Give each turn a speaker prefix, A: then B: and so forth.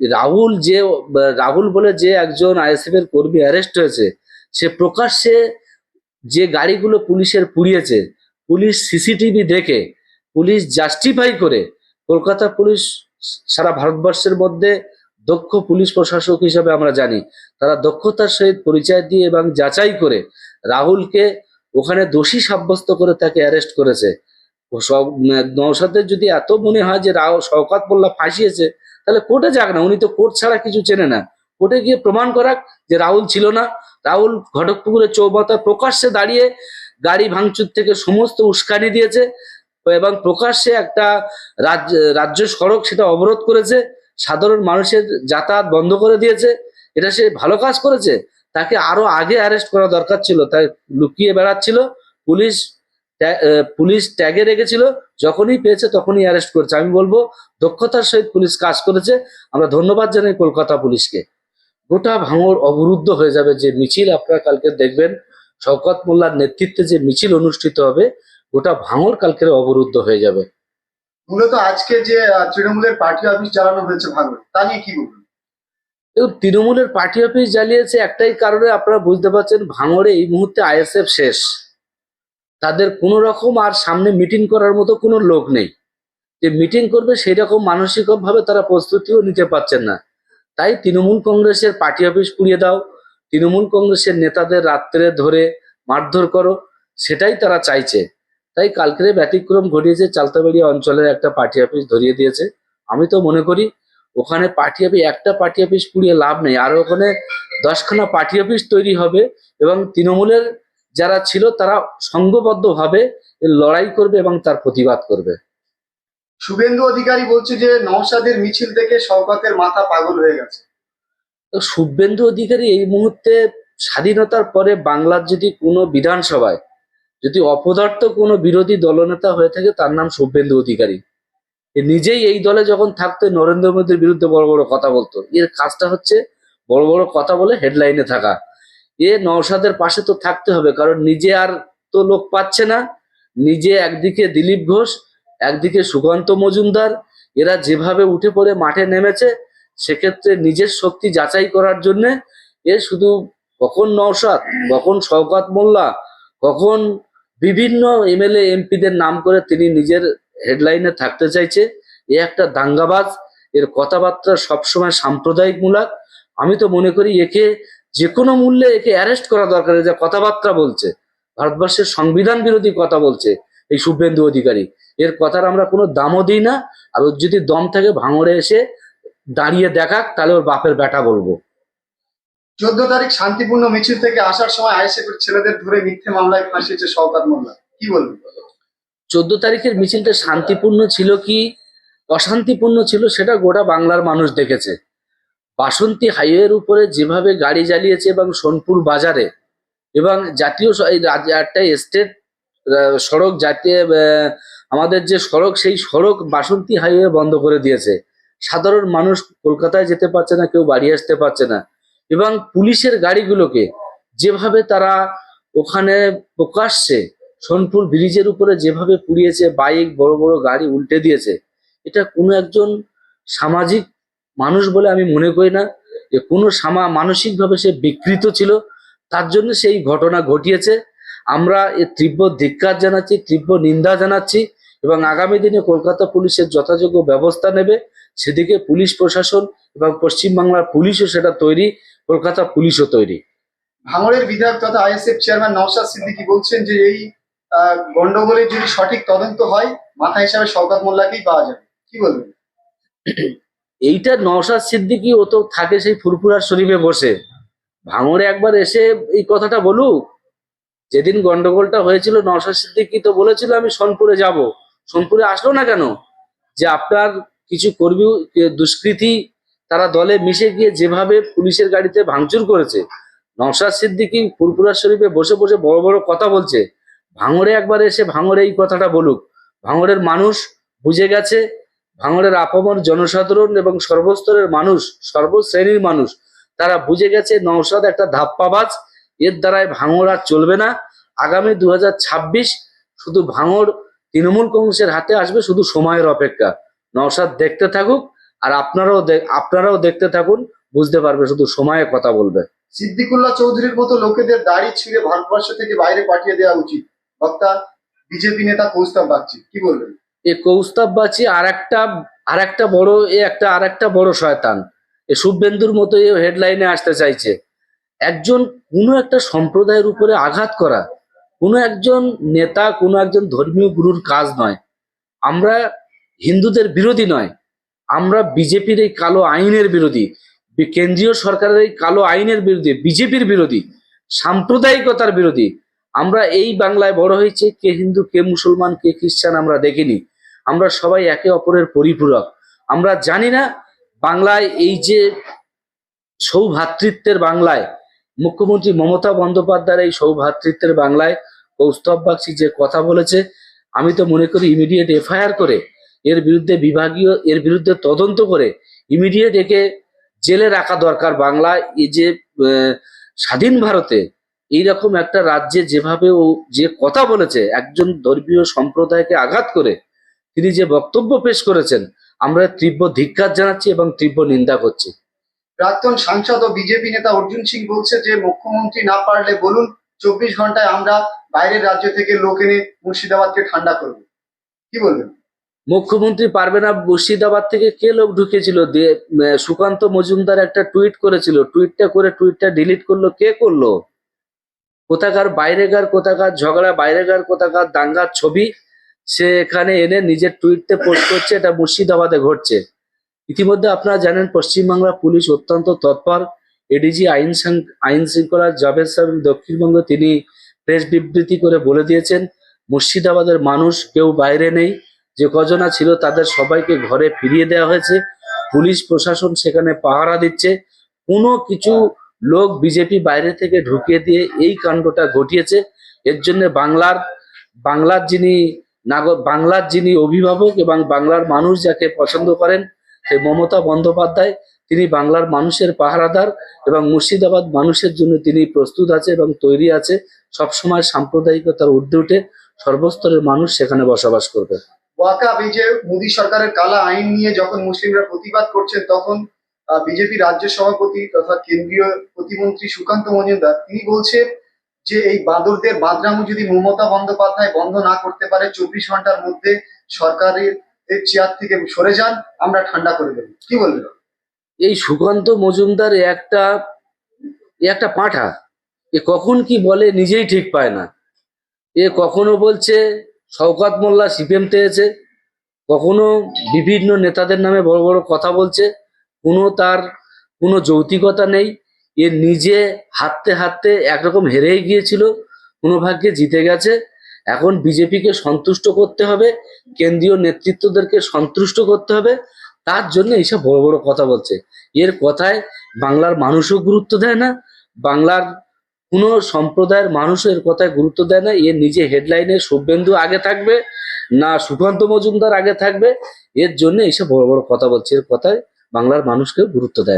A: রাহুল যে, রাহুল বলে যে একজন আইএসএফ এর কর্মী অ্যারেস্ট হয়েছে, সে প্রকাশ্যে যে গাড়িগুলো পুলিশের পুড়িয়েছে, পুলিশ সিসিটিভি দেখে, পুলিশ জাস্টিফাই করে, কলকাতা পুলিশ সারা ভারতবর্ষের মধ্যে দক্ষ পুলিশ প্রশাসক হিসাবে আমরা জানি। তারা দক্ষতার সহিত পরিচয় দিয়ে এবং যাচাই করে রাহুলকে ওখানে দোষী সাব্যস্ত করে তাকে অ্যারেস্ট করেছে। নওশাদের যদি এত মনে হয় যে রাও শওকাত মোল্লা ফাঁসিয়েছে তাহলে কোর্টে যাক না, উনি তো কোর্ট ছাড়া কিছু চেনে না। কোর্টে গিয়ে প্রমাণ করাক যে রাহুল ছিল না। রাহুল ঘটকপুকুরের চৌমাথায় প্রকাশ্যে দাঁড়িয়ে গাড়ি ভাঙচুর থেকে সমস্ত উস্কানি দিয়েছে এবং প্রকাশ্যে একটা রাজ্য রাজ্য সড়ক সেটা অবরোধ করেছে, সাধারণ মানুষের যাতায়াত বন্ধ করে দিয়েছে। এটা সে ভালো কাজ করেছে, তাকে আরও আগে অ্যারেস্ট করা দরকার ছিল, তাই লুকিয়ে বেড়াচ্ছিল। পুলিশ পুলিশ ট্যাগে রেখেছিল যখনই পেয়েছে তখনই অ্যারেস্ট করেছে। আমি বলব দক্ষতার সহিত পুলিশ কাজ করেছে। আমরা ধন্যবাদ জানাই কলকাতা পুলিশকে। গোটা ভাঙড় অবরুদ্ধ হয়ে যাবে যে মিছিল আপনারা কালকে দেখবেন। শওকত মোল্লার নেতৃত্বে যে মিছিল অনুষ্ঠিত হবে গোটা ভাঙড় কালকের অবরুদ্ধ হয়ে যাবে।
B: মূলত আজকে যে তৃণমূলের পার্টি অফিস জ্বালানো হয়েছে ভাঙড়ে তা নিয়ে কি বলবেন?
A: এবং তৃণমূলের পার্টি অফিস জ্বালিয়েছে একটাই কারণে আপনারা বুঝতে পারছেন ভাঙড়ে এই মুহূর্তে আইএসএফ শেষ। তাদের কোনো রকম আর সামনে মিটিং করার মতো কোনো লোক নেই। যে মিটিং করবে সেই রকম মানসিকভাবে তারা প্রস্তুতিও নিতে পারছেন না। তাই তৃণমূল কংগ্রেসের পার্টি অফিস পুড়িয়ে দাও, তৃণমূল কংগ্রেসের নেতাদের রাত্রে ধরে মারধর করো, সেটাই তারা চাইছে। তাই কালকের ব্যতিক্রম ঘটিয়েছে চালতাবাড়িয়া অঞ্চলের একটা পার্টি অফিস ধরিয়ে দিয়েছে। আমি তো মনে করি, ওখানে পার্টি অফিস একটা পার্টি অফিস পুড়িয়ে লাভ নেই। আর ওখানে দশখানা পার্টি অফিস তৈরি হবে এবং তৃণমূলের যারা ছিল তারা সংঘবদ্ধভাবে লড়াই করবে এবং তার প্রতিবাদ করবে।
B: শুভেন্দু অধিকারী বলছে যে নওশাদের মিছিল দেখে শওকতের মাথা পাগল হয়ে গেছে।
A: তো শুভেন্দু অধিকারী এই মুহূর্তে স্বাধীনতার পরে বাংলার যদি কোনো বিধানসভায় যদি অপদার্থ কোনো বিরোধী দলনেতা হয়ে থাকে তার নাম শুভেন্দু অধিকারী। এ নিজেই এই দলে যখন থাকতো নরেন্দ্র মোদীর বিরুদ্ধে বড় বড় কথা বলতো। এর কাজটা হচ্ছে বড় বড় কথা বলে হেডলাইনে থাকা। এ নওশাদের পাশে তো থাকতে হবে, কারণ নিজে আর তো লোক পাচ্ছে না। নিজে একদিকে দিলীপ ঘোষ, একদিকে সুকান্ত মজুমদার, এরা যেভাবে উঠে পড়ে মাঠে নেমেছে, সেক্ষেত্রে নিজের শক্তি যাচাই করার জন্যে এ শুধু কখন নওশাদ, কখন শওকাত মোল্লা, কখন বিভিন্ন এমএলএ, এমপিদের নাম করে তিনি নিজের হেডলাইনে থাকতে চাইছে, এ একটা দাঙ্গাবাজ। এর কথাবার্তা সবসময় সাম্প্রদায়িকমূলক। আমি তো মনে করি একে যে কোনো মূল্যে একে অ্যারেস্ট করা দরকার যে কথাবার্তা বলছে ভারতবর্ষের সংবিধান বিরোধী কথা বলছে এই শুভেন্দু অধিকারী। এর কথার আমরা কোনো দামও দিই না আর ওর যদি দম থাকে ভাঙড়ে এসে দাঁড়িয়ে দেখাক তাহলে ওর বাপের বেটা বলব।
B: চোদ্দ তারিখ শান্তিপূর্ণ মিছিল থেকে আসার সময় আইএসএফ এর ছেলেদের ধরে মিথ্যে মামলায় ফাঁসিয়েছে শওকত মোল্লা। কি বলবেন
A: চোদ্দ তারিখের মিছিলটা শান্তিপূর্ণ ছিল কি অশান্তিপূর্ণ ছিল সেটা গোটা বাংলার মানুষ দেখেছে। বাসন্তী হাইওয়ের উপরে যেভাবে গাড়ি জ্বালিয়েছে এবং সোনপুর বাজারে, এবং জাতীয় একটা স্টেট সড়ক জাতীয় আমাদের যে সড়ক, সেই সড়ক বাসন্তী হাইওয়ে বন্ধ করে দিয়েছে। সাধারণ মানুষ কলকাতায় যেতে পারছে না, কেউ বাড়ি আসতে পারছে না। এবং পুলিশের গাড়িগুলোকে যেভাবে তারা ওখানে প্রকাশ্যে সোনপুর ব্রিজের উপরে যেভাবে পুড়িয়েছে, বাইক, বড় বড় গাড়ি উল্টে দিয়েছে, এটা কোনো একজন সামাজিক মানুষ বলে আমি মনে করি না যে কোনো সামা মানসিকভাবে সে বিকৃত ছিল, তার জন্য সেই ঘটনা ঘটিয়েছে। আমরা এর তীব্র ধিক্কার জানাচ্ছি, তীব্র নিন্দা জানাচ্ছি এবং আগামী দিনে কলকাতা পুলিশের যথাযোগ্য ব্যবস্থা নেবে। সেদিকে পুলিশ প্রশাসন এবং পশ্চিমবাংলার পুলিশও সেটা তৈরি, কলকাতা পুলিশও তৈরি।
B: ভাঙড়ের বিধায়ক তথা আইএসএফ চেয়ারম্যান নওশাদ সিদ্দিকী বলছেন যে এই গন্ডগোলের যদি সঠিক তদন্ত হয়, মাথা হিসাবে শওকত মোল্লাকেই পাওয়া যাবে। কি বলবেন?
A: এইটা নওশাদ সিদ্দিকি, ও তো থাকে সেই ফুরফুরার শরীফে বসে। ভাঙরে একবার এসে এই কথাটা বলুক, যেদিন গন্ডগোলটা হয়েছিল, নওশাদ সিদ্দিকি তো বলেছিল, আমি সোনপুরে যাব। সোনপুরে আসলো না কেন? যে আপনার কিছু কর্মী দুষ্কৃতী, তারা দলে মিশে গিয়ে যেভাবে পুলিশের গাড়িতে ভাঙচুর করেছে, নওশাদ সিদ্দিকি ফুরফুরার শরীফে বসে বসে বড় বড় কথা বলছে। ভাঙরে একবার এসে ভাঙরে এই কথাটা বলুক। ভাঙরের মানুষ বুঝে গেছে ভাঙড়ের আপামর জনসাধারণ এবং সর্বস্তরের মানুষ, সর্বশ্রেণীর মানুষ, তারা বুঝে গেছে নওশাদ একটা ধাপ্পাবাজ। এর দ্বারাই ভাঙড় আর চলবে না। আগামী দু হাজার ছাব্বিশ শুধু ভাঙড় তৃণমূল কংগ্রেসের হাতে আসবে, শুধু সময়ের অপেক্ষা। নওশাদ দেখতে থাকুক আর আপনারাও আপনারাও দেখতে থাকুন, বুঝতে পারবে শুধু সময়ে কথা বলবে।
B: সিদ্দিকুল্লাহ চৌধুরীর মতো লোকেদের দাড়ি ছিঁড়ে ভারতবর্ষ থেকে বাইরে পাঠিয়ে দেওয়া উচিত। বক্তা, বিজেপি নেতা কৌস্তব বাগচি, কি বলবেন?
A: এ কৌস্তব বাচি আর একটা আর একটা বড়, এ একটা আর একটা বড় শয়তান। এ শুভেন্দুর মতো এ হেডলাইনে আসতে চাইছে। একজন কোনো একটা সম্প্রদায়ের উপরে আঘাত করা, কোনো একজন নেতা, কোনো একজন ধর্মীয় গুরুর কাজ নয়। আমরা হিন্দুদের বিরোধী নয়। আমরা বিজেপির এই কালো আইনের বিরোধী। কেন্দ্রীয় সরকারের এই কালো আইনের বিরোধী, বিজেপির বিরোধী, সাম্প্রদায়িকতার বিরোধী। আমরা এই বাংলায় বড় হয়েছে, কে হিন্দু, কে মুসলমান, কে খ্রিস্টান আমরা দেখিনি। আমরা সবাই একে অপরের পরিপূরক। আমরা জানি না বাংলায় এই যে সৌভ্রাতৃত্বের বাংলায়, মুখ্যমন্ত্রী মমতা বন্দ্যোপাধ্যায়ের এই সৌভ্রাতৃত্বের বাংলায় কৌস্তব বাগচি যে কথা বলেছে, আমি তো মনে করি ইমিডিয়েট এফআইআর করে, এর বিরুদ্ধে বিভাগীয়, এর বিরুদ্ধে তদন্ত করে ইমিডিয়েট একে জেলে রাখা দরকার বাংলা এই যে স্বাধীন ভারতে এইরকম একটা রাজ্যে যেভাবে ও যে কথা বলেছে, একজন ধর্মীয় সম্প্রদায়কে আঘাত করে তিনি যে বক্তব্য পেশ করেছেন আমরা তীব্র ধিক্কার জানাচ্ছি এবং তীব্র নিন্দা করছি।
B: প্রাক্তন সাংসদ ও বিজেপি নেতা অর্জুন সিং বলছে যে মুখ্যমন্ত্রী না পারলে বলুন চব্বিশ ঘন্টায় আমরা বাইরের রাজ্য থেকে লোক এনে মুর্শিদাবাদকে ঠান্ডা করব। কি বলবেন?
A: মুখ্যমন্ত্রী পারবে না মুর্শিদাবাদ থেকে কে লোক ঢুকেছিল? সুকান্ত মজুমদার একটা টুইট করেছিল। টুইটটা করে টুইটটা ডিলিট করল কে করল? কোথাকার বাইরেকার কোথাকার ঝগড়া বাইরেকার কোথাকার দাঙ্গার ছবি সে এখানে এনে নিজের টুইটতে পোস্ট করছে, এটা মুর্শিদাবাদে ঘটছে। ইতিমধ্যে আপনারা জানেন পশ্চিমবাংলা পুলিশ অত্যন্ত তৎপর। এডিজি আইন আইন শৃঙ্খলা জাভেদ সাহেব দক্ষিণবঙ্গ তিনি প্রেস বিবৃতি করে বলে দিয়েছেন, মুর্শিদাবাদের মানুষ কেউ বাইরে নেই। যে কজনা ছিল তাদের সবাইকে ঘরে ফিরিয়ে দেওয়া হয়েছে। পুলিশ প্রশাসন সেখানে পাহারা দিচ্ছে। কোনো কিছু লোক বিজেপি বাইরে থেকে ঢুকিয়ে দিয়ে এই কাণ্ডটা ঘটিয়েছে। এর জন্য বাংলার বাংলার যিনি নাগর বাংলার যিনি অভিভাবক এবং বাংলার মানুষ যাকে পছন্দ করেন সেই মমতা বন্দ্যোপাধ্যায়, তিনি বাংলার মানুষের পাহারাদার এবং মুর্শিদাবাদ মানুষের জন্য তিনি প্রস্তুত আছে এবং তৈরি আছে। সবসময় সাম্প্রদায়িকতার ঊর্ধ্বে উঠে সর্বস্তরের মানুষ সেখানে বসবাস করবে।
B: ওয়াকা যে মোদী সরকারের কালা আইন নিয়ে যখন মুসলিমরা প্রতিবাদ করছেন, তখন বিজেপি রাজ্য সভাপতি তথা কেন্দ্রীয় প্রতিমন্ত্রী সুকান্ত মজুমদার, তিনি বলছে যে এই বাঁদরদের বাদরামু যদি মমতা বন্দ্যোপাধ্যায় বন্ধ না করতে পারে, চব্বিশ ঘণ্টার মধ্যে সরকারের চেয়ার থেকে সরে যান, আমরা ঠান্ডা করে দেবো। কি বলবেন?
A: এই সুকান্ত মজুমদার একটা একটা পাঁঠা। এ কখন কি বলে নিজেই ঠিক পায় না। এ কখনো বলছে, শওকাত মোল্লা সিপিএম পেয়েছে কখনো বিভিন্ন নেতাদের নামে বড় বড় কথা বলছে। কোনো তার কোনো যৌতিকতা নেই। এ নিজে হাঁটতে হাঁটতে একরকম হেরেই গিয়েছিল কোনো ভাগ্যে জিতে গেছে। এখন বিজেপিকে সন্তুষ্ট করতে হবে, কেন্দ্রীয় নেতৃত্বদেরকে সন্তুষ্ট করতে হবে। তার জন্য এইসব বড় বড় কথা বলছে। এর কথায় বাংলার মানুষও গুরুত্ব দেয় না, বাংলার কোনো সম্প্রদায়ের মানুষও এর কথায় গুরুত্ব দেয় না। এর নিজে হেডলাইনে শুভেন্দু আগে থাকবে, না সুকান্ত মজুমদার আগে থাকবে। এর জন্য এইসব বড় বড় কথা বলছে। এর কথায় বাংলার মানুষকে গুরুত্ব দেয় না।